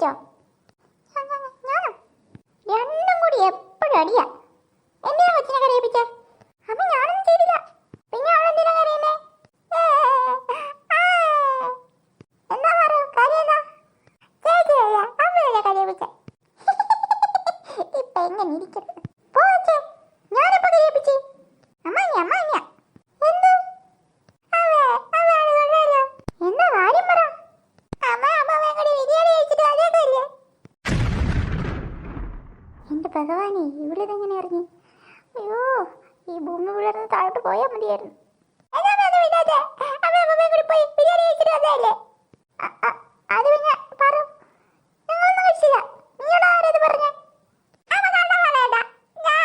じゃん。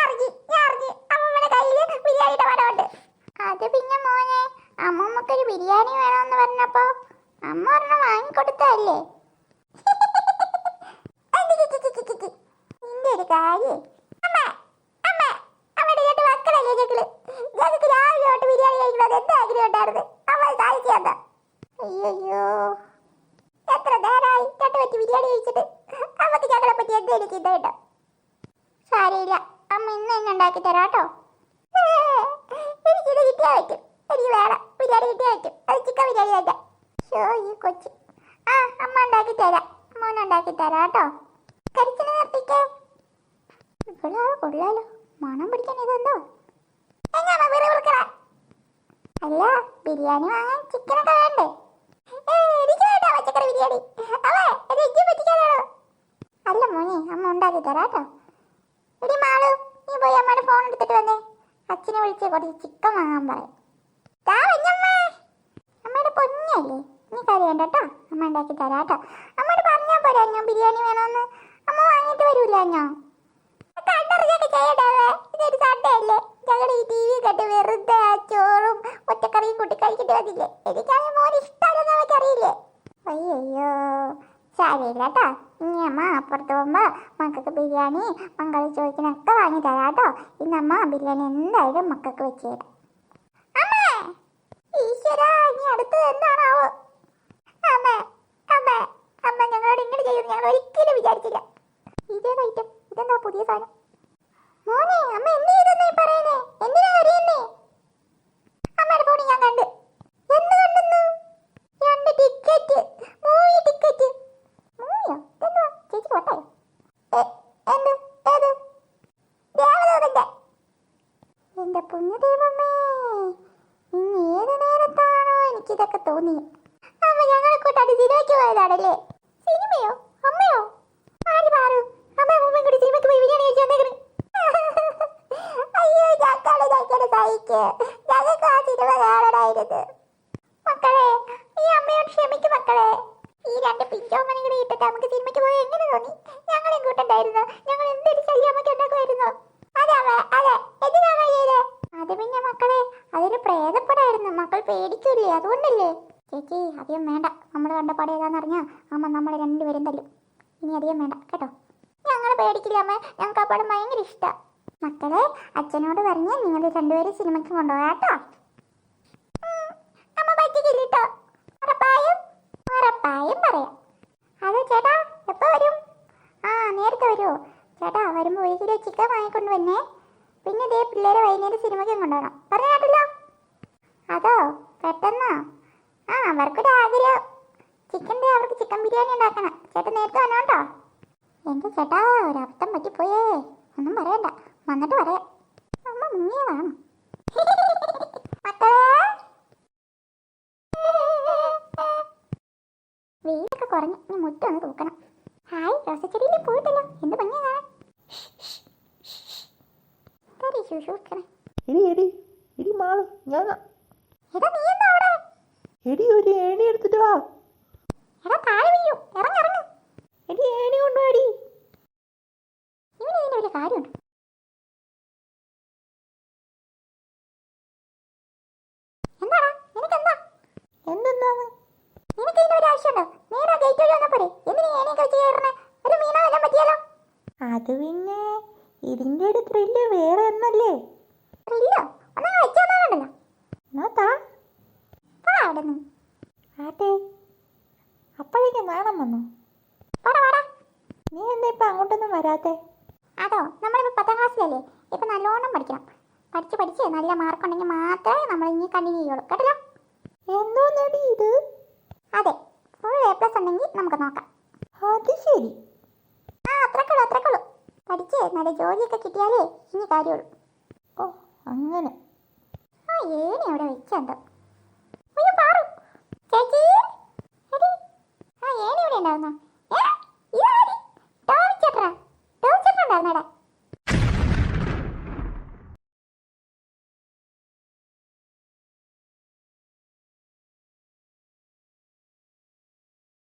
അറിഞ്ഞ്, ഞാൻ അറിഞ്ഞ്. അമ്മമ്മയുടെ കയ്യിൽ ബിരിയാണിയുടെ മണമുണ്ട്. അത് പിന്നെ മോനെ അമ്മമ്മക്കൊരു ബിരിയാണി വേണമെന്ന് പറഞ്ഞപ്പോ അമ്മ ഒരെണ്ണം വാങ്ങിക്കൊടുത്തല്ലേ ഒരു കാര്യം. അമ്മ അമ്മ അമ്മയുടെ രണ്ട് മക്കളല്ലേ ഞങ്ങൾ? ഞങ്ങൾക്ക് രാവിലെ തൊട്ട് ബിരിയാണി കഴിക്കണം എന്ത് ആഗ്രഹം ഉണ്ടായിരുന്നു അമ്മ സാധിച്ചു അയ്യോ എത്ര നേരമായി രണ്ട് പറ്റി ബിരിയാണി കഴിച്ചിട്ട്? അമ്മയ്ക്ക് ഞങ്ങളെ പറ്റി എന്തേലും ചിന്ത കേട്ടോ സാരമില്ല. അമ്മ ഇന്ന് തന്നെ ഉണ്ടാക്കി തരാം കേട്ടോ എനിക്കിത് കിട്ടിയാൽ പറ്റും. എനിക്ക് വേണം. ബിരിയാണി കിട്ടിയാൽ പറ്റും. അത് ചിക്കൻ ബിരിയാണി തന്നെ. ഷോ ഈ കൊച്ചു. ആ അമ്മ ഉണ്ടാക്കി തരാം. മോൻ ഉണ്ടാക്കി തരാം കേട്ടോ കരിച്ചിന് നിർത്തിക്കേ. ഇവിടെ കൊള്ളാലോ. മണം പിടിക്കാൻ ഇതെന്തോ അല്ല ബിരിയാണി വാങ്ങാൻ ഏ, എനിക്ക് വേണ്ട പച്ചക്കറി ബിരിയാണി. അല്ല മോനെ അമ്മ ഉണ്ടാക്കി തരാട്ടോ എടി മാളു നീ പോയി അമ്മയുടെ ഫോൺ എടുത്തിട്ട് വന്നേ. അച്ഛനെ വിളിച്ച് കുറച്ച് ചിക്കൻ വാങ്ങാൻ പറയും. അമ്മയുടെ പൊന്നല്ലേ. നീ കരയണ്ട കേട്ടോ. അമ്മ ഉണ്ടാക്കി തരാട്ടോ അമ്മയോട് പറഞ്ഞാൽ പോരാ ഞാൻ ബിരിയാണി വേണമെന്ന് അമ്മ വാങ്ങിയിട്ട് വരൂല്ലോ ഈ വെറുതെ ബിരിയാണി മക്കൾ ചോദിക്കണൊക്കെ വാങ്ങി തരാം കേട്ടോ ഇന്ന് അമ്മ ബിരിയാണി എന്തായാലും മക്കൾക്ക് വെച്ച് അടുത്തത് എന്താണാവോ? അമ്മ അമ്മ അമ്മ ഞങ്ങളോട് ഇങ്ങനെ ചെയ്യുമെന്ന് ഞങ്ങൾ ഒരിക്കലും വിചാരിച്ചില്ല. ഇതേ ഐറ്റം ഇതെന്താ പുതിയ സാധനം? മോനെ അമ്മ എന്ത് ചെയ്തെന്നാ എന്തിനാ അറിയുന്നേ അമ്മയുടെ ഫോണിൽ ഞാൻ കണ്ടു. എന്ത് കണ്ടെന്ന്? രണ്ട് ടിക്കറ്റ് മൂവി ടിക്കറ്റ് മൂവിയോ ഇതെന്തുവാ? ചേച്ചി കോട്ടായോ എന്ത്? ഏത്? ദേവദൂതന്റെ എന്റെ പൊന്നു ദൈവമേ ഇന്ന് ഏത് നേരത്താണോ എനിക്കിതൊക്കെ തോന്നിയത്? അമ്മ ഞങ്ങളെ കൂട്ടാടി സിനിമയ്ക്ക് പോയതാണല്ലേ? സിനിമയോ? അമ്മയോ? ആര് പാറു? അമ്മ അമ്മയും കൂടി സിനിമയ്ക്ക് പോയി ബിരിയാണി കഴിച്ചു വന്നേക്കണ്. ഞങ്ങളെ ഞങ്ങളെ സഹിക്ക്. ഞങ്ങൾക്ക് ആ സിനിമ കാണണമായിരുന്നു മക്കളെ ഈ അമ്മയോട് ക്ഷമിക്കും മക്കളെ. ഈ രണ്ട് പിഞ്ചോമനെ ഇട്ടിട്ട് നമുക്ക് സിനിമയ്ക്ക് പോയി എങ്ങനെ തോന്നി? ഞങ്ങളെയും കൂട്ടുണ്ടായിരുന്നു ഞങ്ങൾ എന്തൊരു ശല്യം ഉണ്ടാക്കുമായിരുന്നു? അതെ അതെ. എന്തിനാ അത് പിന്നെ മക്കളെ അതൊരു പ്രേതപ്പടായിരുന്നു. മക്കൾ പേടിക്കൂലേ അതുകൊണ്ടല്ലേ? ചേച്ചി അധികം വേണ്ട. നമ്മൾ കണ്ട പടം ഏതാന്ന് അറിഞ്ഞാ അമ്മ നമ്മളെ രണ്ടുപേരും തല്ലും. ഇനി അധികം വേണ്ട കേട്ടോ? ഞങ്ങൾ പേടിക്കില്ല അമ്മ? ഞങ്ങൾക്ക് ആ പടം ഭയങ്കര ഇഷ്ടമാണ് മക്കളെ അച്ഛനോട് പറഞ്ഞ് നിങ്ങൾ രണ്ടുപേരും സിനിമയ്ക്ക് കൊണ്ടുപോകാം കേട്ടോ. അമ്മ പറ്റിക്കില്ല കേട്ടോ ഉറപ്പായും ഉറപ്പായും പറയാം. അത് ചേട്ടാ എപ്പോ വരും? ആ നേരത്തെ വരുമോ ചേട്ടാ വരുമ്പോൾ ഒരു കിലോ ചിക്കൻ വാങ്ങിക്കൊണ്ട് വന്നേ. പിന്നെ ഇതേ പിള്ളേരെ വൈകുന്നേരം സിനിമയ്ക്ക് കൊണ്ടുപോകണം പറഞ്ഞ അതോ പെട്ടെന്നോ? ആ അവർക്കൊരു ആഗ്രഹം. ചിക്കന്റെ അവർക്ക് ചിക്കൻ ബിരിയാണി ഉണ്ടാക്കണം. ചേട്ടൻ നേരത്തെ വന്നോട്ടോ എന്റെ ചേട്ടാ ഒരബദ്ധം പറ്റിപ്പോയേ. ഒന്നും പറയണ്ട. വന്നിട്ട് പറയാം അമ്മ മുങ്ങിയതാണ്. വെയിലൊക്കെ കുറഞ്ഞ് ഇനി മുറ്റം ഒന്ന് തൂക്കണം. ഹായ് റോസച്ചെടിയിൽ പോയിട്ടല്ലോ എന്ത് ഭംഗിയാ കാണാൻ. ഇതാരീ ശുശ്രൂഷിക്കണേ എടി എടി എടി മാൾ ഞാൻ എടാ നീ എന്താ അവിടെ? എടി ഒരു ഏണി എടുത്തിട്ട് വാ. എടാ താഴെ വീഴൂ. ഇറങ്ങി ഇറങ്ങി. എടി ഏണി ഇവന് ഒരു കാര്യമുണ്ട്. അത് പിന്നെ ഇതിന്റെ ഒരു ത്രില്ല് വേറെ ഒന്നല്ലേ? ത്രില്ലോ ഒന്നും വെച്ചോണ്ടല്ലോ നോത്താ പാടുന്നു ആട്ടെ. അപ്പോഴേക്ക് നാണം വന്നു. നീ എന്താ ഇപ്പൊ അങ്ങോട്ടൊന്നും വരാത്തെ? അതോ നമ്മളിപ്പോ പത്താം ക്ലാസ്സിലല്ലേ? ഇപ്പൊ നല്ലോണം പഠിക്കണം. പഠിച്ച് പഠിച്ച് നല്ല മാർക്ക് ഉണ്ടെങ്കിൽ മാത്രമേ നമ്മൾ ഇനി കണ്ടിന്യൂ ചെയ്യുള്ളൂ. കേട്ടല്ലോ? എന്തോന്നടി ഇത്? അതെ ഫുൾ എ പ്ലസ് ഉണ്ടെങ്കിൽ നമുക്ക് നോക്കാം. അത് ശരി. നല്ല ജോലിയൊക്കെ കിട്ടിയാലേ ഇനി കാര്യമുള്ളൂ. ഓ അങ്ങനെ. ആ ഏനെ അവിടെ വെച്ചുണ്ടോ